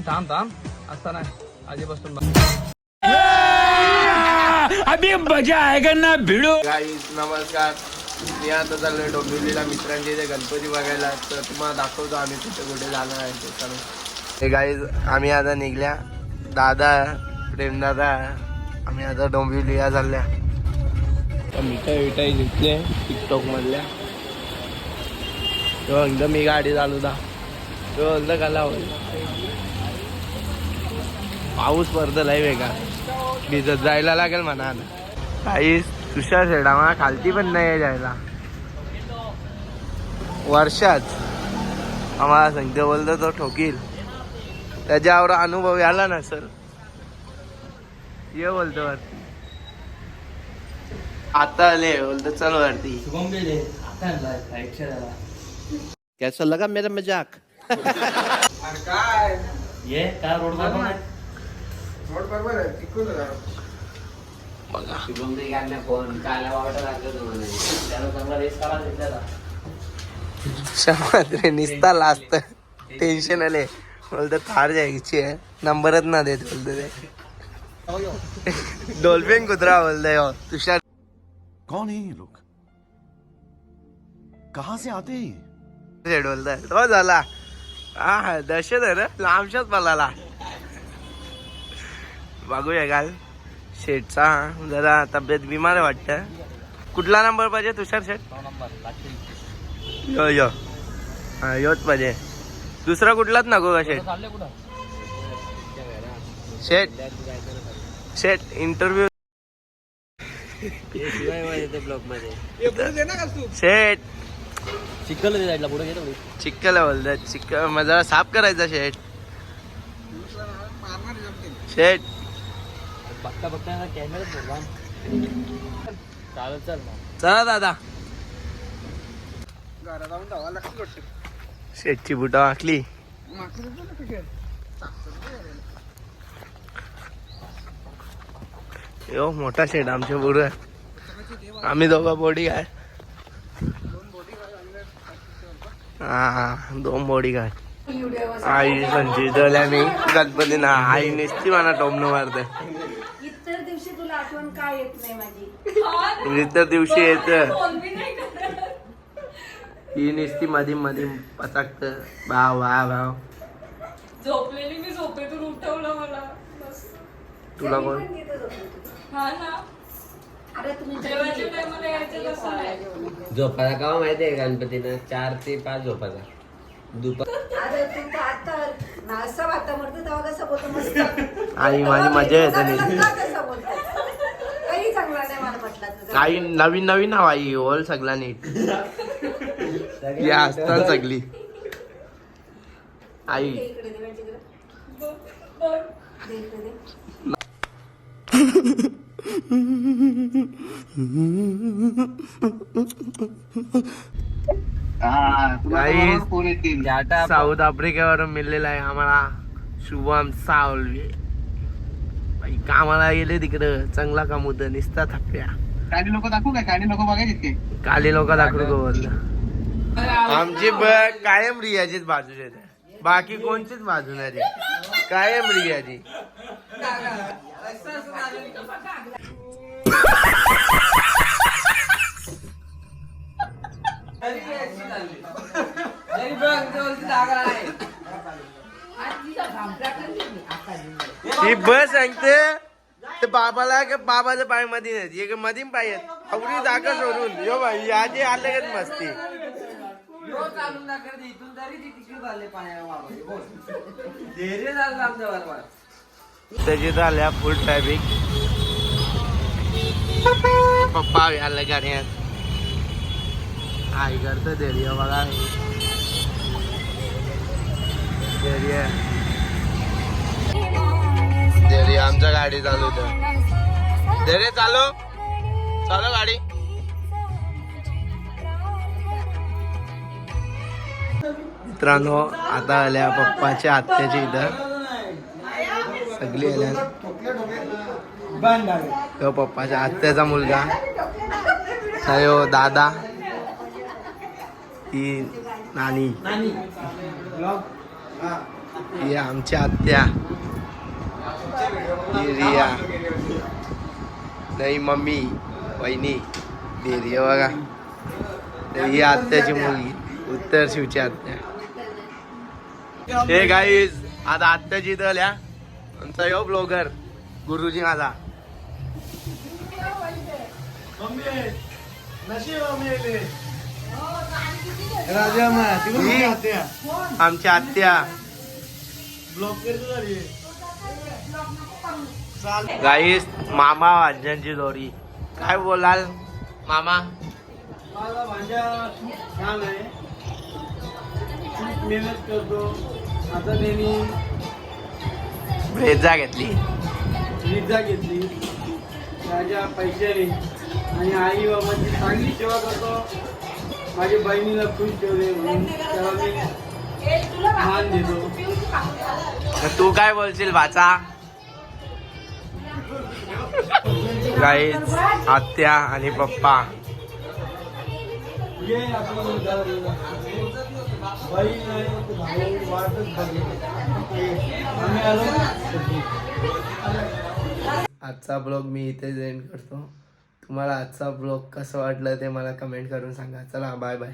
थांब थांब. असताना आधीपासून अभी मजा आएगा ना भिड़ो। गाईज नमस्कार. मी आता चाललोय डोंबिवलीला मित्रांच्या इथे गणपती बघायला. तर तुम्हाला दाखवतो आम्ही कुठे कुठे जाणार आहे ते सर्व हे गाईज आम्ही आता निघल्या. दादा प्रेमदादा आम्ही आता डोंबिवलीला चालल्या. मिठाई विठाई घेतले टिकटॉक मधल्या. तो एकदम मी गाडी चालवता. तो एकदम कला पाऊस पडतलाय वेगा. भिजत जायला लागेल म्हणा. काहीच तुषार शेडा मला खालती पण नाही जायला. वर्षात आम्हाला सांगते बोलतो तो ठोकील. त्याच्यावर अनुभव आला ना सर. ये बोलतो वरती. आता आले बोलतो चल वरती. कैसा लगा मेरा मजाक? ये काय रोड बघा. मात्र निसता लास्ट. टेन्शन आले. बोलतो थार जायची आहे. नंबरच ना देत बोलतो ते. डॉल्फिन कुत्रा बोलतोय हो. तुषार कौन है ये लोग? कहां से आते हैं बोलतोय. तो झाला. हा दहशत आहे ना? लांबशाच पलाला बघूया काल. शेटचा जरा तब्येत बिमार वाटतं. कुठला नंबर पाहिजे तुषार शेट यो यो. हा योच पाहिजे. दुसरा कुठलाच नको का कुठं? शेट शेट इंटरव्ह्यू पुढे घेतो चिक्कल बोलतात चिक्कल मग जरा साफ करायचा शेट शेट बघता बघता कॅमेराच बोलवा. चालत चल मग चला दादा. शेतची बुटा वाकली यो मोठा शेट आमच्या बुड आम्ही दोघं बोडी काय हा दोन बोडी काय आई संचित आणि गणपती ना आई नेसती मला टोमणं मारते. येत नाही माझी. इतर दिवशी येत. ही नेसती मधी मधी पचकत. भाव भाव भाव. झोपलेली मी झोपेतून उठवलं मला. तुला कोण. हा ना अरे तुम्ही जेवायच्या टायमाला यायचं तसं नाही? झोपाचा का माहिती आहे गणपतीनं? चार ते पाच झोपाचा दुपार. अरे तू तर आता नासा वाटा म्हणतो तेव्हा कसं बोलतो मस्त. आई माझी मजा येते नी. कसं बोलतो काही चांगला नाही आई नवीन नवीन नाव आई ओल सगळा नीट. या असतात सगळी. आई. साऊथ आफ्रिकेवरून मिळलेला आहे आम्हाला शुभम सावलवे. कामाला गेले तिकडं. चांगला काम होतं निसता थप्प्या. काही लोक दाखवू काय? काही लोक बघायचे इतके काली लोक बोललं. आमची कायम बाजू येते. बाकी कोणचीच बाजू नाही रे. कायम रियाची ही बस सांगते. ते बाबाला का बाबाच्या पायमध्ये नाही एक मधी पाय आवडी जागा सोडून. यो बाई आजी आले का मस्ती. त्याची झाल्या फुल ट्रॅफिक पप्पा आल्या गाड्यात. आई करतो देरिया बघा. देरिया आमच्या गाडी चालू होतं देरे चालू. चालू गाडी. मित्रांनो आता आल्या पप्पाच्या आत्याच्या इथं. सगळी आल्या. तो पप्पाच्या आत्याचा मुलगा. हो दादा. ही नानी. ही आमची आत्या. ही रिया नाही मम्मी वहिनी ही रिया बघा तर ही आत्याची मुलगी उत्तर शिवची आत्या हे गाईज आता आत्याची आल्या आमचा यो ब्लॉगर गुरुजी माझा आमची आत्या गाईस मामा भाज्यांची जोडी काय बोलाल मामा? भांड्या छान आहे. खूप मेहनत करतो. आता त्यांनी ब्रेजा घेतली. रिक्षा घेतली. माझ्या पैशाने. आणि आई बाबांची चांगली सेवा करतो. माझ्या बहिणीला खुश ठेवले म्हणून त्याला मी मान देतो. तू काय बोलशील भाचा गाईज आत्या आणि पप्पा. आजचा ब्लॉग मी इथे एंड करतो. तुम्हाला आजचा ब्लॉग कसं वाटलं ते मला कमेंट करून सांगा. चला बाय बाय